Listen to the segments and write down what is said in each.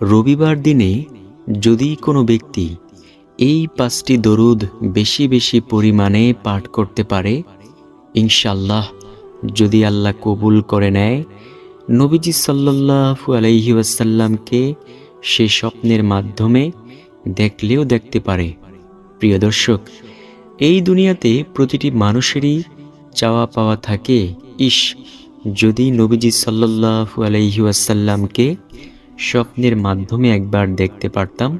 রবিবার দিনে যদি কোনো ব্যক্তি এই পাঁচটি দরুদ বেশি বেশি পরিমাণে পাঠ করতে পারে ইনশাল্লাহ যদি আল্লাহ কবুল করে নেয়, নবীজি সাল্লাল্লাহু আলাইহি ওয়াসাল্লামকে সে স্বপ্নের মাধ্যমে দেখলেও দেখতে পারে। প্রিয় দর্শক, এই দুনিয়াতে প্রতিটি মানুষেরই চাওয়া পাওয়া থাকে ইস যদি নবীজি সাল্লাল্লাহু আলাইহি ওয়াসাল্লামকে স্বপ্নের মাধ্যমে একবার দেখতে পারতাম।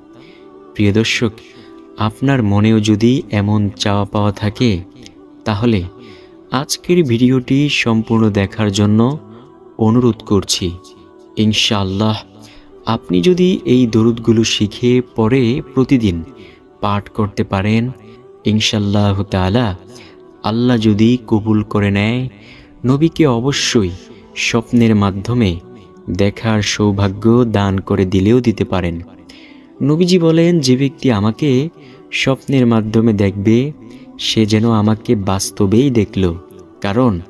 প্রিয় দর্শক, আপনার মনেও যদি এমন চাওয়া পাওয়া থাকে, তাহলে আজকের ভিডিওটি সম্পূর্ণ দেখার জন্য অনুরোধ করছি। ইনশাআল্লাহ, আপনি যদি এই দরুদগুলো শিখে পরে প্রতিদিন পাঠ করতে পারেন ইনশাল্লাহ তাআলা আল্লাহ যদি কবুল করে নেয়, নবীকে অবশ্যই স্বপ্নের মাধ্যমে দেখার সৌভাগ্য দান করে দিলেও দিতে পারেন। নবীজি বলেন, যে ব্যক্তি আমাকে স্বপ্নের মাধ্যমে দেখবে, সে যেন আমাকে বাস্তবেই দেখল। কারণ,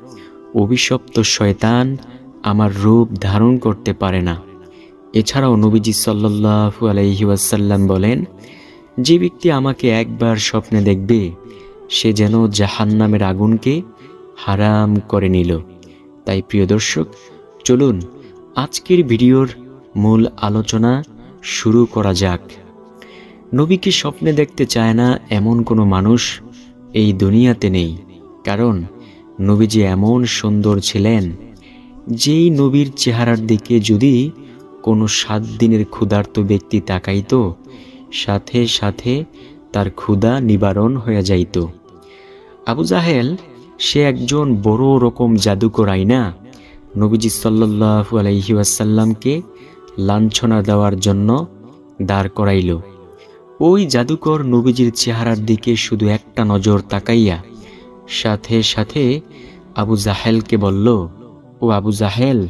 অভিশপ্ত শয়তান আমার রূপ ধারণ করতে পারে না। এছাড়াও নবীজি সাল্লাল্লাহু আলাইহি ওয়াসাল্লাম বলেন, যে ব্যক্তি আমাকে একবার স্বপ্নে দেখবে, সে যেন জাহান্নামের আগুনকে হারাম করে নিল। তাই প্রিয় দর্শক, চলুন আজকের ভিডিওর মূল আলোচনা শুরু করা যাক। নবীকে স্বপ্নে দেখতে চায় না এমন কোনো মানুষ এই দুনিয়াতে নেই? কারণ নবীজি এমন সুন্দর ছিলেন, যেই নবীর চেহারার দিকে যদি কোনো সাত দিনের ক্ষুধার্ত ব্যক্তি তাকাইত, সাথে সাথে তার ক্ষুধা নিবারণ হয়ে যাইত। আবু জাহেল সে একজন বড় রকম জাদুকর আইনা নবীজি সাল্লাল্লাহু আলাইহি ওয়াসাল্লামকে লাঞ্ছনা দেওয়ার জন্য দাঁড় করাইল। ওই জাদুকর নবীজির চেহারার দিকে শুধু একটা নজর তাকাইয়া সাথে সাথে আবু জাহেলকে বলল, ও আবু জাহেল,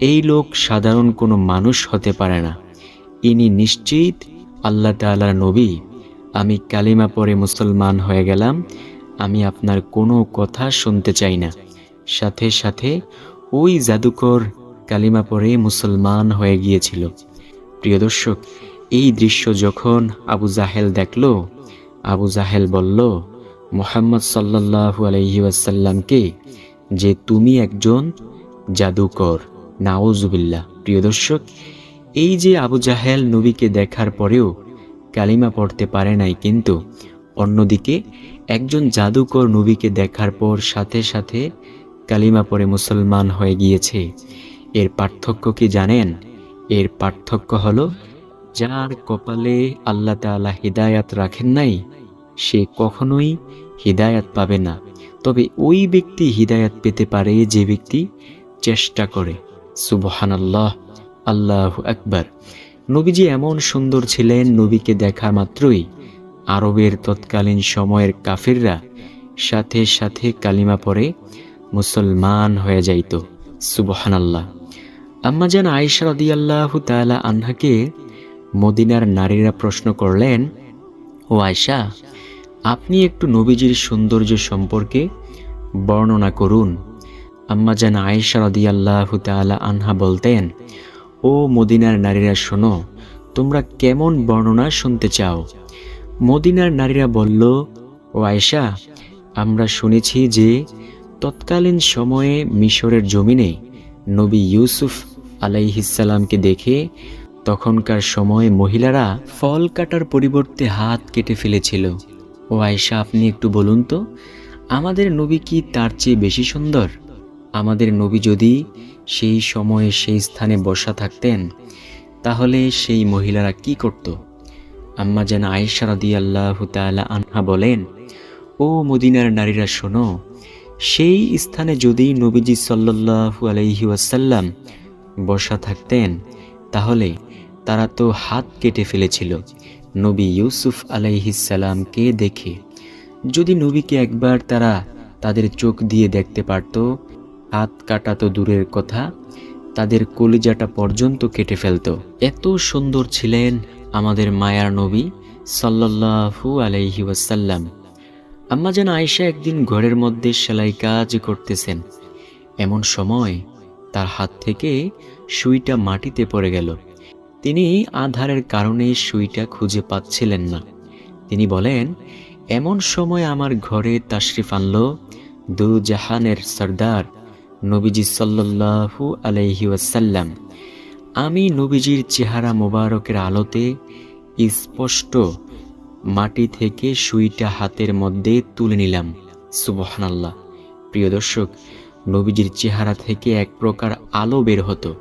এই লোক সাধারণ কোনো মানুষ হতে পারে না। ইনি নিশ্চিত আল্লাহ তাআলার নবী। আমি কালিমা পরে মুসলমান হয়ে গেলাম। আমি আপনার কোনো কথা শুনতে চাই না। সাথে সাথে ওই জাদুকর কালিমা পরে মুসলমান হয়ে গিয়েছিল। প্রিয় দর্শক, এই দৃশ্য যখন আবু জাহেল দেখল, আবু জাহেল বলল, মোহাম্মদ সাল্লাল্লাহু আলাইহি ওয়াসাল্লামকে যে তুমি একজন জাদুকর নাওজুবিল্লাহ প্রিয় দর্শক, এই যে আবু জাহেল নবীকে দেখার পরেও কালিমা পড়তে পারে নাই, কিন্তু অন্যদিকে একজন জাদুকর নবীকে দেখার পর সাথে সাথে কালিমা পরে মুসলমান হয়ে গিয়েছে। এর পার্থক্য কি জানেন? এর পার্থক্য হলো, যার কপালে আল্লাহ তাআলা হিদায়াত রাখেন নাই, সে কখনোই হিদায়াত পাবে না। তবে ওই ব্যক্তি হিদায়াত পেতে পারে যে ব্যক্তি চেষ্টা করে। সুবহানাল্লাহ, আল্লাহ আল্লাহ আকবার। নবীজি এমন সুন্দর ছিলেন, নবীকে দেখা মাত্রই আরবের তৎকালীন সময়ের কাফিররা সাথে সাথে কালিমা পরে মুসলমান হয়ে যাইত। সুবহানাল্লাহ। আম্মা যেন আয়েশা রাদিয়াল্লাহু তাআলা আনহাকে মদিনার নারীরা প্রশ্ন করলেন, ও আয়সা আপনি একটু নবীজির সৌন্দর্য সম্পর্কে বর্ণনা করুন। আম্মা যেন আয়েশা রাদিয়াল্লাহু তাআলা আনহা বলতেন, ও মদিনার নারীরা শোনো, তোমরা কেমন বর্ণনা শুনতে চাও? মদিনার নারীরা বলল, ও আয়েশা, আমরা শুনেছি যে তৎকালীন সময়ে মিশরের জমিনে নবী ইউসুফ আলাইহিসাল্লামকে দেখে তখনকার সময়ে মহিলারা ফল কাটার পরিবর্তে হাত কেটে ফেলেছিল। ও আয়েশা, আপনি একটু বলুন তো, আমাদের নবী কি তার চেয়ে বেশি সুন্দর? আমাদের নবী যদি সেই সময়ে সেই স্থানে বসা থাকতেন, তাহলে সেই মহিলারা কি করত? আম্মা যেন আয়েশা আল্লাহ তালা আনহা বলেন, ও মদিনার নারীরা শোনো সেই স্থানে যদি নবীজি সাল্লাল্লাহু আলাইহি ওয়াসাল্লাম বসা থাকতেন, তাহলে তারা তো হাত কেটে ফেলেছিল। নবী ইউসুফ আলাইহিসাল্লামকে দেখে, যদি নবীকে একবার তারা তাদের চোখ দিয়ে দেখতে পারত, হাত কাটা তো দূরের কথা, তাদের কলিজাটা পর্যন্ত কেটে ফেলত। এত সুন্দর ছিলেন আমাদের মায়ার নবী সাল্লাল্লাহু আলাইহি ওয়াসাল্লাম। আম্মা যেন আয়েশা একদিন ঘরের মধ্যে সেলাই কাজ করতেছেন। এমন সময় তার হাত থেকে সুইটা মাটিতে পড়ে গেল। তিনি আধারের কারণে সুইটা খুঁজে পাচ্ছিলেন না। তিনি বলেন, এমন সময় আমার ঘরে তাশরিফ আনল দু জাহানের সর্দার নবীজি সাল্লাল্লাহু আলাইহি ওয়াসাল্লাম। আমি নবীজির চেহারা মোবারকের আলোতে স্পষ্ট মাটি থেকে সুইটা হাতের মধ্যে তুলে নিলাম। সুবহানাল্লাহ। প্রিয় দর্শক, নবীজির চেহারা থেকে এক প্রকার আলো বের হতো।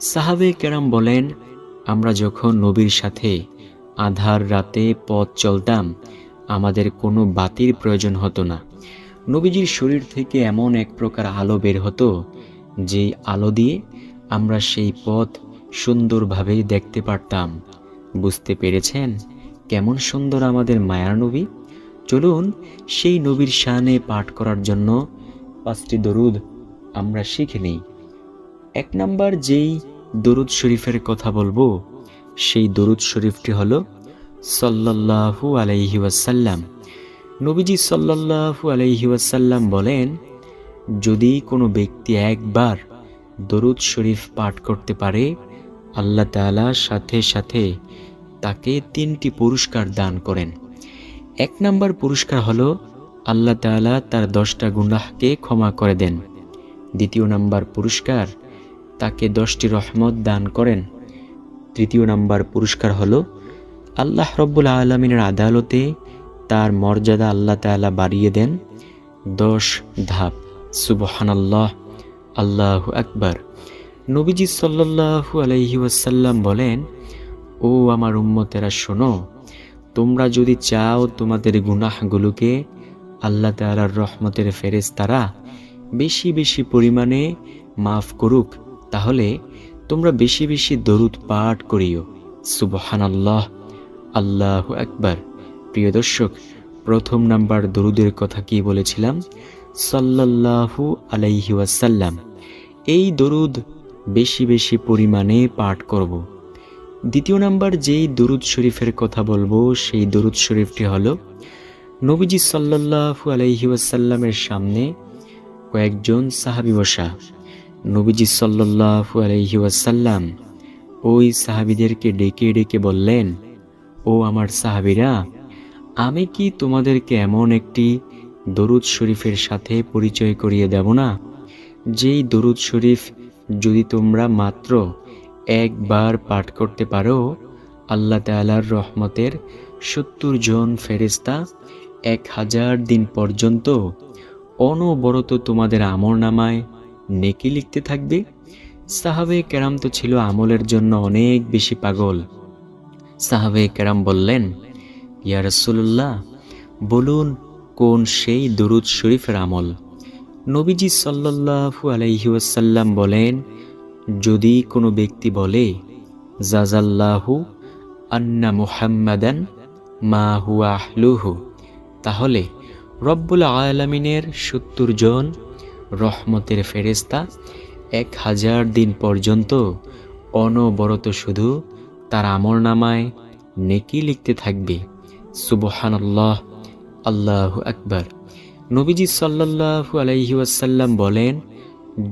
সাহাবে কেরাম বলেন, আমরা যখন নবীর সাথে আধার রাতে পথ চলতাম, আমাদের কোনো বাতির প্রয়োজন হতো না। নবীজির শরীর থেকে এমন এক প্রকার আলো বের হতো, যেই আলো দিয়ে আমরা সেই পথ সুন্দরভাবে দেখতে পারতাম। বুঝতে পেরেছেন? কেমন সুন্দর আমাদের মায়ার নবী। চলুন সেই নবীর শানে পাঠ করার জন্য পাঁচটি দরুদ আমরা শিখে নিই। এক নাম্বার যেই দরুদ শরীফের কথা বলব, সেই দরুদ শরীফটি হল সাল্লাল্লাহু আলাইহি ওয়াসাল্লাম। নবীজি সাল্লাল্লাহু আলাইহি ওয়াসাল্লাম বলেন, যদি কোনো ব্যক্তি একবার দরুদ শরীফ পাঠ করতে পারে, আল্লাহ তাআলা সাথে সাথে তাকে তিনটি পুরস্কার দান করেন। এক নম্বর পুরস্কার হলো, আল্লাহ তাআলা তার দশটা গুনাহকে ক্ষমা করে দেন। দ্বিতীয় নাম্বার পুরস্কার, তাকে দশটি রহমত দান করেন। তৃতীয় নাম্বার পুরস্কার হলো, আল্লাহ রব্বুল আলমিনের আদালতে তার মর্যাদা আল্লাহ তাআলা বাড়িয়ে দেন। দশ ধাপ, সুবহানাল্লাহ, আল্লাহ আকবার। নবীজি সাল্লাল্লাহু আলাইহি ওয়াসাল্লাম বলেন ও আমার উম্মতেরা, শোনো, তোমরা যদি চাও তোমাদের গুনাহগুলোকে আল্লাহ তাআলার রহমতের ফেরেশতারা বেশি বেশি পরিমাণে মাফ করুক, তাহলে তোমরা বেশি বেশি দরুদ পাঠ করিও। সুবহান আল্লাহ আকবার। প্রিয় দর্শক, প্রথম নাম্বার দরুদের কথা কি বলেছিলাম? সাল্লাল্লাহু আলাইহি ওয়াসাল্লাম। এই দরুদ বেশি বেশি পরিমাণে পাঠ করব। দ্বিতীয় নাম্বার যেই দরুদ শরীফের কথা বলব, সেই দরুদ শরীফটি হলো নবীজি সাল্লাল্লাহু আলাইহি ওয়াসাল্লামের সামনে কয়েকজন সাহাবি বসা। নবীজি সাল্লাল্লাহু আলাইহি ওয়াসাল্লাম ওই সাহাবিদেরকে ডেকে ডেকে বললেন, ও আমার সাহাবিরা, আমি কি তোমাদেরকে এমন একটি দরুদ শরীফের সাথে পরিচয় করিয়ে দেব না? যেই দরুদ শরীফ যদি তোমরা মাত্র একবার পাঠ করতে পারো। আল্লাহ তাআলার রহমতের সত্তর জন ফেরেস্তা এক হাজার দিন পর্যন্ত অনবরত তোমাদের আমর নামায় নেকি লিখতে থাকবে। সাহাবে কেরাম তো ছিল আমলের জন্য অনেক বেশি পাগল। সাহাবে কেরাম বললেন, ইয়া রাসূলুল্লাহ, বলুন কোন সেই দরুদ শরীফের আমল? নবীজি সাল্লাল্লাহু আলাইহি ওয়াসাল্লাম বলেন যদি কোনো ব্যক্তি বলে, জাজাল্লাহু আন্না মুহাম্মাদান মা হুয়া আহলুহু তাহলে রব্বুল আলামিনের সত্তর জন রহমতের ফেরেস্তা এক হাজার দিন পর্যন্ত অনবরত শুধু তার আমর নামায় নেকি লিখতে থাকবে। সুবহানাল্লাহ, আল্লাহ আকবার। নবীজি সাল্লাল্লাহু আলাইহি ওয়াসাল্লাম বলেন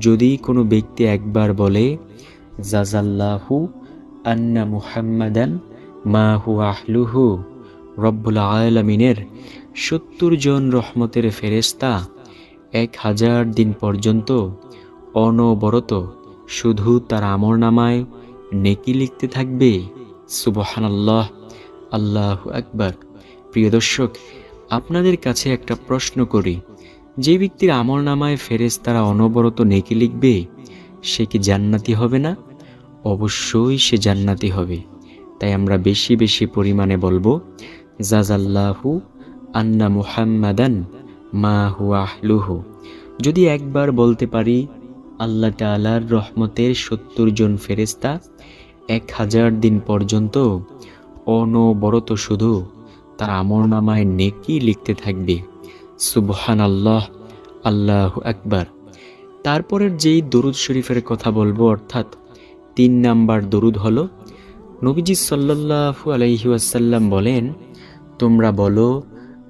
যদি কোনো ব্যক্তি একবার বলে, জাজাল্লাহু আন্না মুহাম্মাদান মা হু আহলুহু রব্বুল আলমিনের সত্তর জন রহমতের ফেরেস্তা এক হাজার দিন পর্যন্ত অনবরত শুধু তার আমর নামায় নেকি লিখতে থাকবে। সুবহানাল্লাহ। আল্লাহ আকবার। প্রিয় দর্শক, আপনাদের কাছে একটা প্রশ্ন করি। যে ব্যক্তির আমল নামায় ফেরেস তারা অনবরত নেকি লিখবে, সে কি জান্নাতি হবে না? অবশ্যই সে জান্নাতি হবে। তাই আমরা বেশি বেশি পরিমাণে বলব জাজাল্লাহু আন্না মুহাম্মাদান মা হুয়াহলুহু যদি একবার বলতে পারি, আল্লাহ তালার রহমতের সত্তর জন ফেরেস্তা এক হাজার দিন পর্যন্ত অনবরত শুধু তার আমর নামায় নেকি লিখতে থাকবে। সুবহান আল্লাহ আল্লাহ আকবার। তারপরের যেই দরুদ শরীফের কথা বলব, অর্থাৎ তিন নাম্বার দরুদ হলো, নবীজি সাল্লাল্লাহু আলাইহি ওয়াসাল্লাম বলেন, তোমরা বলো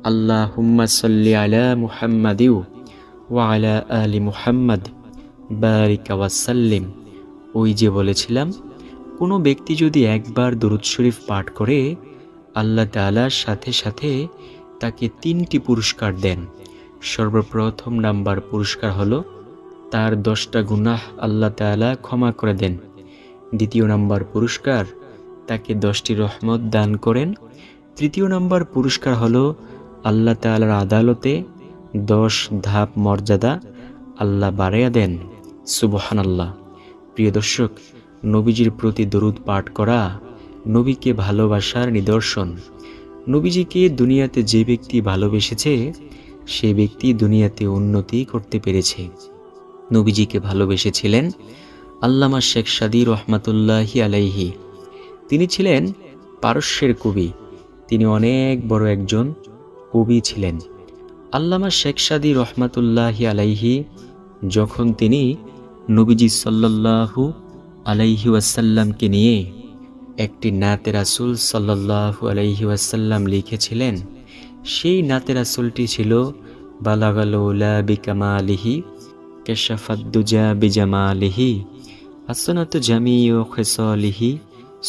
আল্লাহ হুম্মা সাল্লি আলা মুহাম্মাদিউ ওয়া আলা আলি মুহাম্মদ, বারিকা ওয়াসাল্লিম ওই যে বলেছিলাম, কোনো ব্যক্তি যদি একবার দরুদ শরীফ পাঠ করে, আল্লাহ তাআলার সাথে সাথে তাকে তিনটি পুরস্কার দেন। সর্বপ্রথম নাম্বার পুরস্কার হলো, তার দশটা গুনাহ আল্লাহ তাআলা ক্ষমা করে দেন। দ্বিতীয় নাম্বার পুরস্কার, তাকে দশটি রহমত দান করেন। তৃতীয় নাম্বার পুরস্কার হলো, আল্লাহ তাআলার আদালতে দশ ধাপ মর্যাদা আল্লাহ বাড়াইয়া দেন। সুবহান আল্লাহ প্রিয় দর্শক, নবীজির প্রতি দরুদ পাঠ করা নবীকে ভালোবাসার নিদর্শন। নবীজিকে দুনিয়াতে যে ব্যক্তি ভালোবেসেছে, সে ব্যক্তি দুনিয়াতে উন্নতি করতে পেরেছে। নবীজিকে ভালোবেসেছিলেন আল্লামা শেখ সাদি রহমাতুল্লাহি আলাইহি। তিনি ছিলেন পারস্যের কবি। তিনি অনেক বড় একজন কবি ছিলেন। আল্লামা শেখ সাদি রহমাতুল্লাহি আলাইহি যখন তিনি নবীজি সাল্লাল্লাহু আলাইহি ওয়াসাল্লামকে নিয়ে একটি নাতে রাসুল আলাইহি ওয়াসাল্লাম লিখেছিলেন, সেই নাতে রাসুলটি ছিল বালাগালৌলা বিকামালিহি কেশাফাদ্দুজা বিজামালিহি হাসনাত জামি ও খেসলিহি,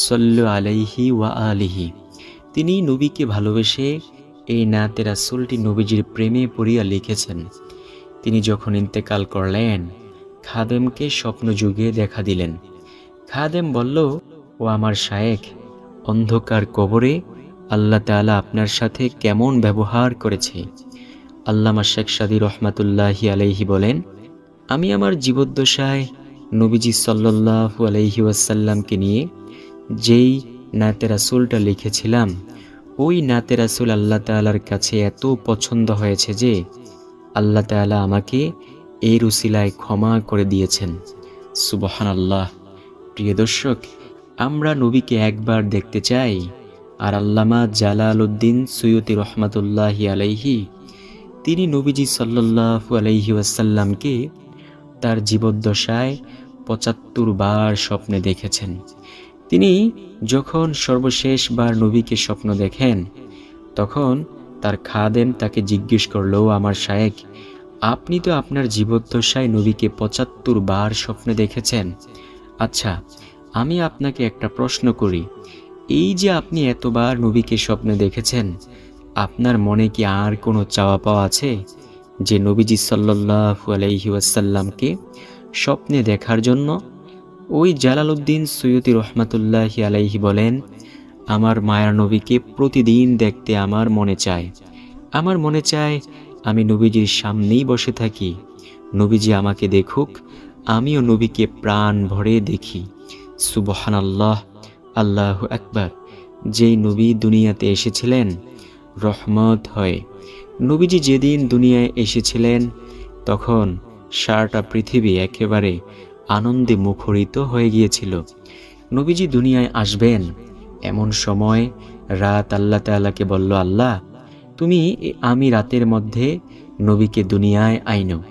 সল্লু আলাইহি ওয়া আলিহি। তিনি নবীকে ভালোবেসে এই নাতে রাসুলটি নবীজির প্রেমে পড়িয়া লিখেছেন। তিনি যখন ইন্তেকাল করলেন, খাদেমকে স্বপ্ন যুগে দেখা দিলেন। খাদেম বলল ও আমার শায়েখ, অন্ধকার কবরে আল্লাহ তাআলা আপনার সাথে কেমন ব্যবহার করেছে? আল্লামা শেখ সাদি রহমাতুল্লাহি আলাইহি বলেন, আমি আমার জীবদ্দশায় নবীজি সাল্লাল্লাহু আলাইহি ওয়াসাল্লামকে নিয়ে যেই নাতে রাসুলটা লিখেছিলাম, ওই নাতে রাসুল আল্লাহ তাআলার কাছে এত পছন্দ হয়েছে যে আল্লাহ তাআলা আমাকে এই রুসিলায় ক্ষমা করে দিয়েছেন। সুবহান আল্লাহ প্রিয় দর্শক আমরা নবীকে একবার দেখতে চাই। আর আল্লামা জালাল উদ্দিন সৈয়দি রহমাতুল্লাহি আলাইহি, তিনি নবীজি সাল্লাল্লাহু আলাইহি ওয়াসাল্লামকে তার জীবদ্দশায় পঁচাত্তর বার স্বপ্নে দেখেছেন। তিনি যখন সর্বশেষবার নবীকে স্বপ্ন দেখেন, তখন তার খাদেম তাকে জিজ্ঞেস করল, আমার শায়েক আপনি তো আপনার জীবদ্দশায় নবীকে পঁচাত্তর বার স্বপ্নে দেখেছেন। আচ্ছা আমি আপনাকে একটা প্রশ্ন করি। এই যে আপনি এতবার নবীকে স্বপ্নে দেখেছেন, আপনার মনে কি আর কোনো চাওয়া পাওয়া আছে? যে নবীজি সাল্লাল্লাহু আলাইহি ওয়াসাল্লামকে স্বপ্নে দেখার জন্য ওই জালালউদ্দিন সৈয়দি রহমাতুল্লাহি আলাইহি বলেন, আমার মায়ার নবীকে প্রতিদিন দেখতে আমার মনে চায়। আমার মনে চায় আমি নবীজির সামনেই বসে থাকি। নবীজি আমাকে দেখুক, আমিও নবীকে প্রাণ ভরে দেখি। সুবহান আল্লাহ আল্লাহ আকবার। যেই নবী দুনিয়াতে এসেছিলেন, রহমত হয়। নবীজি যেদিন দুনিয়ায় এসেছিলেন, তখন সারাটা পৃথিবী একেবারে আনন্দে মুখরিত হয়ে গিয়েছিল। নবীজি দুনিয়ায় আসবেন, এমন সময় রাত আল্লাহ তাআলাকে বলল, আল্লাহ, তুমি আমি রাতের মধ্যে নবীকে দুনিয়ায় আইনো।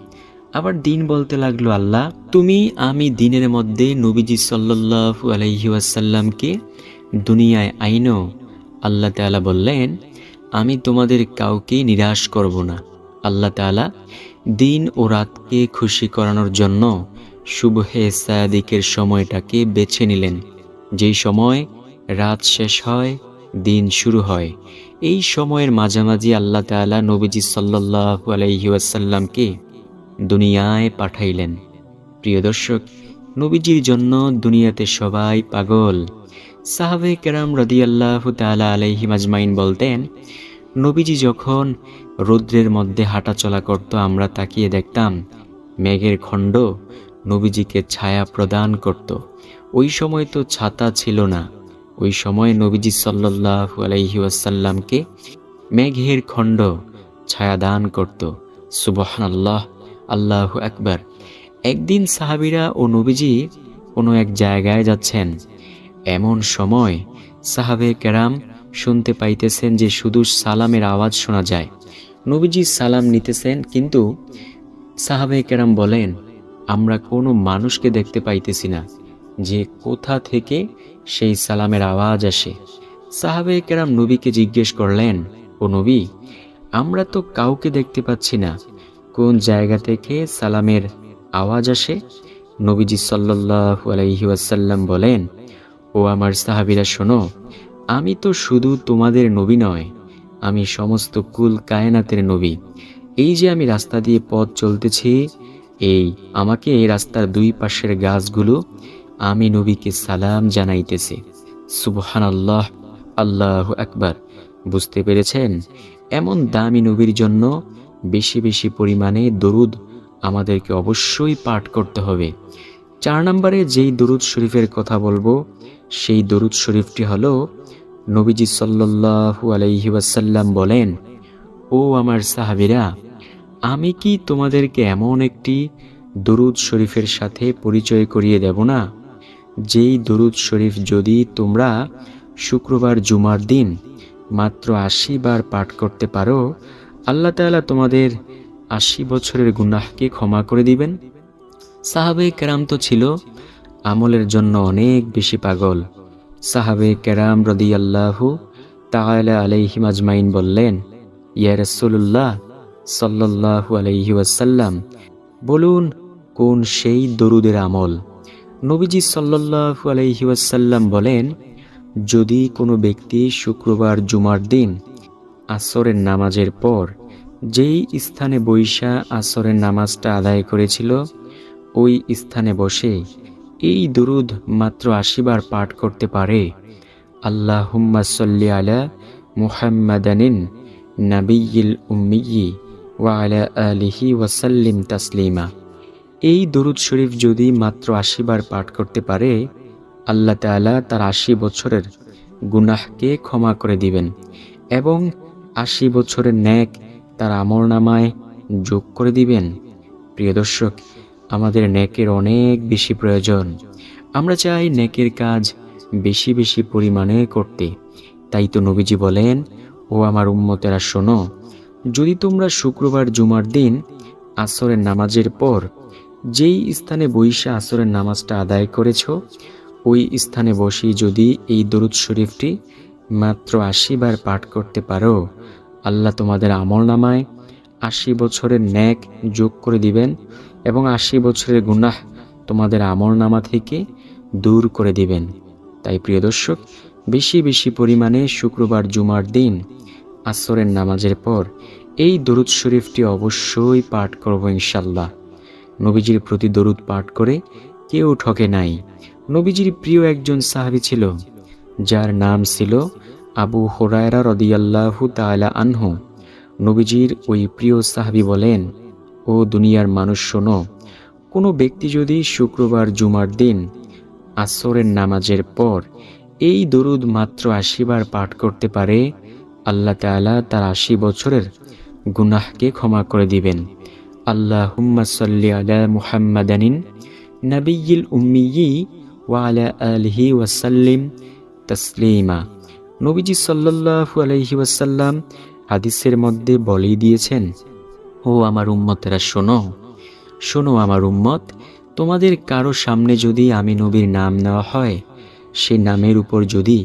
আবার দিন বলতে লাগল আল্লাহ, তুমি, আমি দিনের মধ্যে নবীজি সাল্লাল্লাহু আলাইহি ওয়াসাল্লামকে দুনিয়ায় আইনো। আল্লাহ তাআলা বললেন, আমি তোমাদের কাউকে নিরাশ করব না। আল্লাহ তাআলা, দিন ও রাতকে খুশি করানোর জন্য শুভহে সায়াদিকের সময়টাকে বেছে নিলেন। যেই সময় রাত শেষ হয়, দিন শুরু হয়। এই সময়ের মাঝামাঝি আল্লাহ তাআলা নবীজি সাল্লাল্লাহু আলাইহি ওয়াসাল্লামকে দুনিয়ায় পাঠাইলেন। প্রিয় দর্শক, নবীজির জন্য দুনিয়াতে সবাই পাগল। সাহাবে কেরাম রদিয়াল্লাহু তাআলা আলাইহি মাজমাইন বলতেন, নবীজি যখন রৌদ্রের মধ্যে হাঁটাচলা করত, আমরা তাকিয়ে দেখতাম মেঘের খণ্ড নবীজিকে ছায়া প্রদান করত। ওই সময় তো ছাতা ছিল না। ওই সময় নবীজি সাল্লাল্লাহু আলাইহি ওয়াসাল্লামকে মেঘের খণ্ড ছায়া দান করত। সুবহানাল্লাহ আল্লাহু আকবার। একদিন সাহাবীরা ও নবীজি কোনো এক জায়গায় যাচ্ছেন। এমন সময় সাহাবে কেরাম শুনতে পাইতেছেন যে শুধু সালামের আওয়াজ শোনা যায়। নবীজি সালাম নিতেছেন, কিন্তু সাহাবে কেরাম বলেন, আমরা কোনো মানুষকে দেখতে পাইতেছি না, যে কোথা থেকে সেই সালামের আওয়াজ আসে। সাহাবে কেরাম নবীকে জিজ্ঞেস করলেন, ও নবী, আমরা তো কাউকে দেখতে পাচ্ছি না কোন জায়গা থেকে সালামের আওয়াজ আসে? নবীজি সাল্লাল্লাহু আলাইহি ওয়াসাল্লাম বলেন, ও আমার সাহাবিরা, শোনো, আমি তো শুধু তোমাদের নবী নয়, আমি সমস্ত কুল কায়নাতের নবী। এই যে আমি রাস্তা দিয়ে পথ চলতেছি, এই আমাকে এই রাস্তার দুই পাশের গাছগুলো আমি নবীকে সালাম জানাইতেছে। সুবহান আল্লাহ আল্লাহ আকবার। বুঝতে পেরেছেন? এমন দামি নবীর জন্য বেশি বেশি পরিমাণে দরুদ আমাদেরকে অবশ্যই পাঠ করতে হবে। চার নম্বরে যেই দরুদ শরীফের কথা বলব, সেই দরুদ শরীফটি হলো নবীজি সাল্লাল্লাহু আলাইহি ওয়াসাল্লাম বলেন, ও আমার সাহাবিরা, আমি কি তোমাদেরকে এমন একটি দরুদ শরীফের সাথে পরিচয় করিয়ে দেব না? যেই দরুদ শরীফ যদি তোমরা শুক্রবার জুমার দিন মাত্র আশি বার পাঠ করতে পারো আল্লাহ তাআলা তোমাদের আশি বছরের গুনাহকে ক্ষমা করে দিবেন। সাহাবে কেরাম তো ছিল, আমলের জন্য অনেক বেশি পাগল। সাহাবে কেরাম রদি আল্লাহু তাহলে আলাইহিম আজমাইন বললেন, ইয়া রসুল্লাহ আলাইহি ওয়াসাল্লাম, বলুন কোন সেই দরুদের আমল? নবীজি আলাইহি ওয়াসাল্লাম বলেন, যদি কোনো ব্যক্তি শুক্রবার জুমার দিন আসরের নামাজের পর যেই স্থানে বৈশা আসরের নামাজটা আদায় করেছিল, ওই স্থানে বসে এই দরুদ মাত্র আশিবার পাঠ করতে পারে। আল্লাহ হুম্মা সাল্লি আলা মুহাম্মাদানিন নাবিয়িল উম্মিয়ি ওয়া আলা আলিহি ওয়াসাল্লিম তাসলিমা। এই দরুদ শরীফ যদি মাত্র আশিবার পাঠ করতে পারে, আল্লাহ তাআলা তার আশি বছরের গুনাহকে ক্ষমা করে দিবেন এবং আশি বছরের ন্যাক তার আমর নামায় যোগ করে দিবেন। প্রিয় দর্শক, আমাদের নেকের অনেক বেশি প্রয়োজন। আমরা চাই নেকের কাজ বেশি বেশি পরিমাণে করতে। তাই তো নবীজি বলেন, ও আমার উম্মতেরা, শোনো, যদি তোমরা শুক্রবার জুমার দিন আসরের নামাজের পর যেই স্থানে বৈশা আসরের নামাজটা আদায় করেছ, ওই স্থানে বসে যদি এই দরুদ শরীফটি মাত্র আশি বার পাঠ করতে পারো আল্লাহ তোমাদের আমল নামায়, আশি বছরের ন্যাক যোগ করে দিবেন এবং আশি বছরের গুনাহ তোমাদের আমল নামা থেকে দূর করে দিবেন। তাই প্রিয় দর্শক, বেশি বেশি পরিমাণে শুক্রবার জুমার দিন, আসরের নামাজের পর এই দরুদ শরীফটি অবশ্যই পাঠ করব ইনশাল্লাহ নবীজির প্রতি দরুদ পাঠ করে কেউ ঠকে নাই। নবীজির প্রিয় একজন সাহাবি ছিল, যার নাম ছিল আবু হোরায়রা রদিয়াল্লাহু তাআলা আনহু, নবীজির ওই প্রিয় সাহাবি বলেন, ও দুনিয়ার মানুষ শোনো, কোনো ব্যক্তি যদি শুক্রবার জুমার দিন আসরের নামাজের পর এই দরুদ মাত্র আশিবার পাঠ করতে পারে, আল্লাহ তাআলা তার আশি বছরের গুনাহকে ক্ষমা করে দিবেন। আল্লাহ হুম্মা সাল্লি আলা মুহাম্মাদানিন নাবিয়িল উম্মিয়ি ওয়া আলা আলিহি ওয়াসাল্লিম তাসলিমা। নবীজি সাল্লাল্লাহু আলাইহি ওয়াসাল্লাম হাদিসের মধ্যে বলেই দিয়েছেন, ও আমার উম্মতেরা, শোনো। শোনো আমার উম্মত, তোমাদের কারও সামনে যদি আমি নবীর নাম নেওয়া হয় সেই নামের উপর যদি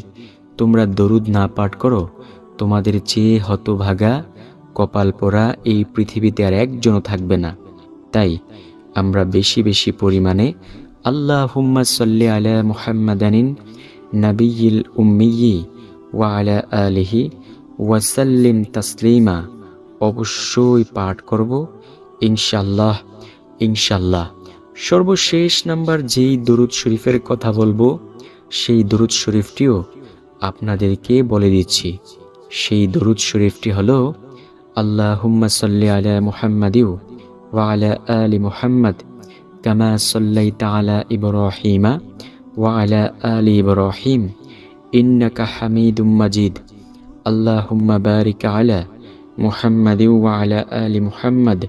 তোমরা দরুদ না পাঠ করো, তোমাদের চেয়ে হতভাগা কপাল পোড়া এই পৃথিবীতে আর একজনও থাকবে না। তাই আমরা বেশি বেশি পরিমাণে আল্লাহ হুম্মা সাল্লি আলা মুহাম্মাদানিন নাবিয়িল উম্মিয়ি ওয়া আলা আলিহি ওয়াসাল্লিম তাসলিমা অবশ্যই পাঠ করব। ইনশাল্লাহ ইনশাল্লাহ সর্বশেষ নাম্বার যেই দরুদ শরীফের কথা বলব, সেই দরুদ শরীফটিও আপনাদেরকে বলে দিচ্ছি। সেই দরুদ শরীফটি হলো আল্লাহ হুম্মা সাল্লি আলা মুহাম্মাদিউ ওয়া আলা মুহাম্মদ কামা সাল্লাইতা আলা ইব্রাহিমা ওয়া আলা আলি ইব্রাহিম। ইন্নাকা হামিদুম মাজিদ। আল্লাহুম্মা বারিক আলা মুহাম্মাদ ওয়া আলা আলি মুহাম্মাদ,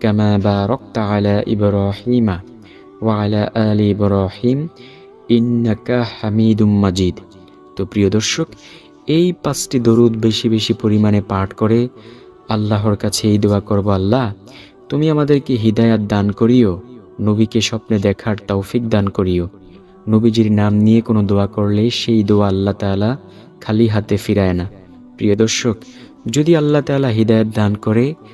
কামা বারাকতা আলা ইব্রাহিমা ওয়ালা আলী আলি ইব্রাহিম। ইন্নাকা হামিদুম মাজিদ। তো প্রিয় দর্শক, এই পাঁচটি দরুদ বেশি বেশি পরিমাণে পাঠ করে আল্লাহর কাছে এই দোয়া করব, আল্লাহ, তুমি আমাদেরকে হৃদায়াত দান করিও, নবীকে স্বপ্নে দেখার তৌফিক দান করিও। নবীজির নাম নিয়ে কোনো দোয়া করলে সেই দোয়া আল্লাহ তালা খালি হাতে ফিরায় না। প্রিয় দর্শক, যদি আল্লাহ তালা হৃদায়ত দান করে